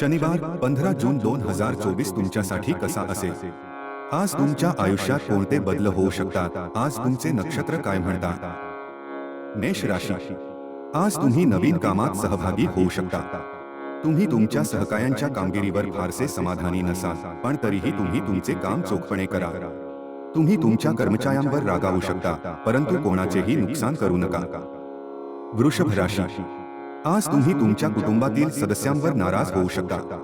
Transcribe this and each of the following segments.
शनिवार पंधरा जून दोन हज़ार चोवीस तुमच्यासाठी कसा असेल? आज तुमच्या आयुष्यात कोणते बदल होऊ शकतात? आज तुमचे नक्षत्र काय म्हणतात? मेष राशी. आज तुम्ही नवीन कामात सहभागी होऊ शकता. तुम्ही तुमच्या सहकायांच्या कामगिरीवर फारसे समाधानी नसाल. पण तरीही तुम्ही तुमचे काम चोखपणे करा. तुम्ही तुमच्या कर्मचाऱ्यांवर रागावू शकता. परंतु कोणाचेही नुकसान करू नका. वृषभ राशी. आज तुम्ही तुमच्या कुटुंबातील सदस्यांवर नाराज होऊ शकता.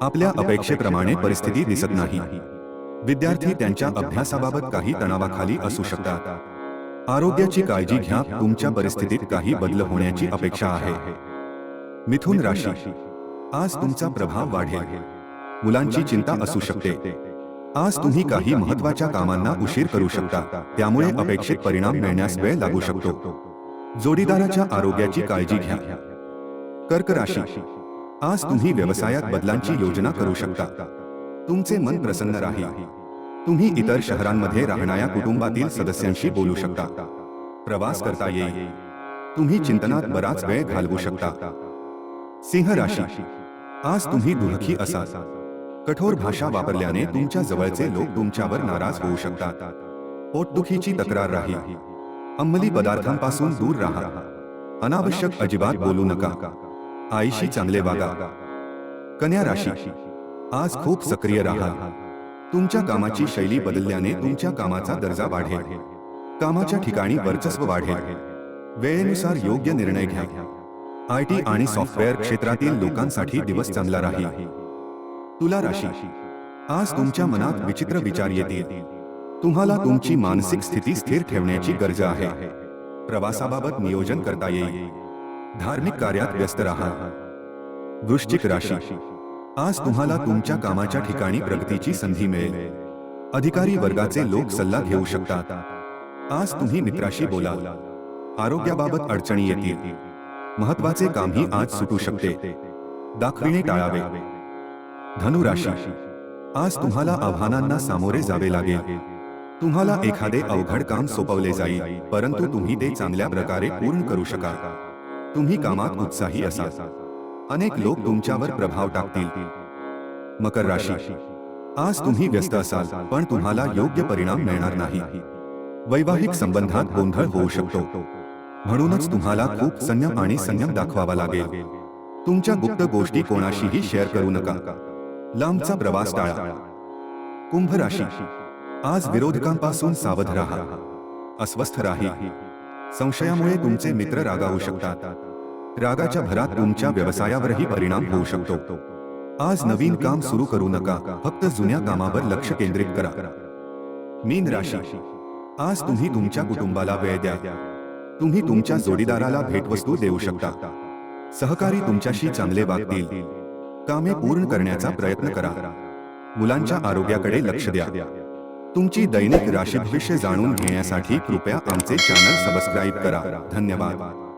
आपल्या अपेक्षेप्रमाणे परिस्थिती दिसत नाही. विद्यार्थी त्यांच्या अभ्यासाबाबत काही तणावाखाली असू शकतात. आरोग्याची काळजी घ्या तुमच्या परिस्थितीत काही बदल होण्याची अपेक्षा आहे. मिथुन राशी. आज तुमचा प्रभाव वाढेल. मुलांची चिंता असू शकते. आज तुम्ही काही महत्त्वाच्या कामांना उशीर करू शकता. त्यामुळे अपेक्षित परिणाम मिळण्यास वेळ लागू शकतो. जोडीदाराच्या आरोग्याची काळजी घ्या. कर्क राशी। आज तुम्ही व्यवसायात बदलांची योजना करू शकता। तुमचे मन प्रसन्न राहील। तुम्ही इतर शहरांमध्ये राहणाऱ्या कुटुंबातील सदस्यांशी बोलू शकता। प्रवास करता येईल। तुम्ही चिंतनात बराच वेळ घालवू शकता। सिंह राशी। आज तुम्ही दुःखी असाल। कठोर भाषा वापरल्याने तुमच्या जवळचे लोक तुमच्यावर नाराज़ होऊ शकतात। पोटदुखीची तक्रार राहील अंमली पदार्थांपासून दूर राहा। अनावश्यक अजिबात बोलू नका। आईशी चांगले वागा. कन्या राशी आज खूप सक्रिय राहा. तुमच्या कामाची शैली बदलल्याने तुमच्या कामाचा दर्जा वाढेल. कामाच्या ठिकाणी वर्चस्व वाढेल. वेळेनुसार योग्य निर्णय घ्या. आय टी आणि सॉफ्टवेअर क्षेत्रातील लोकांसाठी दिवस चांगला राहील. तुला राशी. आज तुमच्या मनात विचित्र विचार येतील. तुम्हाला तुमची मानसिक स्थिती स्थिर ठेवण्याची गरज आहे. प्रवासाबाबत नियोजन करता येईल. धार्मिक कार्यात व्यस्त राहा. वृश्चिक राशी. आज तुम्हाला तुमच्या कामाच्या ठिकाणी प्रगतीची संधी मिळेल. अधिकारी वर्गाचे लोक सल्ला घेऊ शकतात. आज तुम्ही मित्राशी बोला आरोग्याबाबत अडचणी येतील. महत्वाचे कामही आज सुटू शकते. दाखविणे टाळावे. धनुराशी. आज तुम्हाला आव्हानांना सामोरे जावे लागेल. तुम्हाला एखादे अवघड काम सोपवले जाईल. परंतु तुम्ही ते चांगल्या प्रकारे पूर्ण करू शकाल. तुम्ही कामात उत्साही असा अनेक लोक तुमच्यावर प्रभाव टाकतील. मकर राशी. आज तुम्ही व्यस्त असाल पण तुम्हाला योग्य परिणाम मिळणार नाही. वैवाहिक संबंधात गोंधळ होऊ शकतो. म्हणूनच तुम्हाला खूप संयम आणि संयम दाखवावा लागेल. तुमच्या गुप्त गोष्टी कोणाशीही शेअर करू नका. लांबचा प्रवास टाळा. कुंभ राशी. आज विरोधकांपासून सावध राहा. अस्वस्थ राही. संशयामुळे तुमचे मित्र रागावू शकतात. रागाच्या भरात तुमच्या व्यवसायावरही परिणाम होऊ शकतो. आज नवीन काम सुरू करू नका. फक्त जुन्या कामावर लक्ष केंद्रित करा. मीन राशी. आज तुम्ही तुमच्या कुटुंबाला वेळ द्या. तुम्ही तुमच्या जोडीदाराला भेटवस्तू देऊ शकता. सहकारी तुमच्याशी चांगले वागतील. कामे पूर्ण करण्याचा प्रयत्न करा. मुलांच्या आरोग्याकडे लक्ष द्या. तुमची दैनिक राशी भविष्य जाणून घेण्यासाठी कृपया आमचे चॅनल सबस्क्राईब करा. धन्यवाद.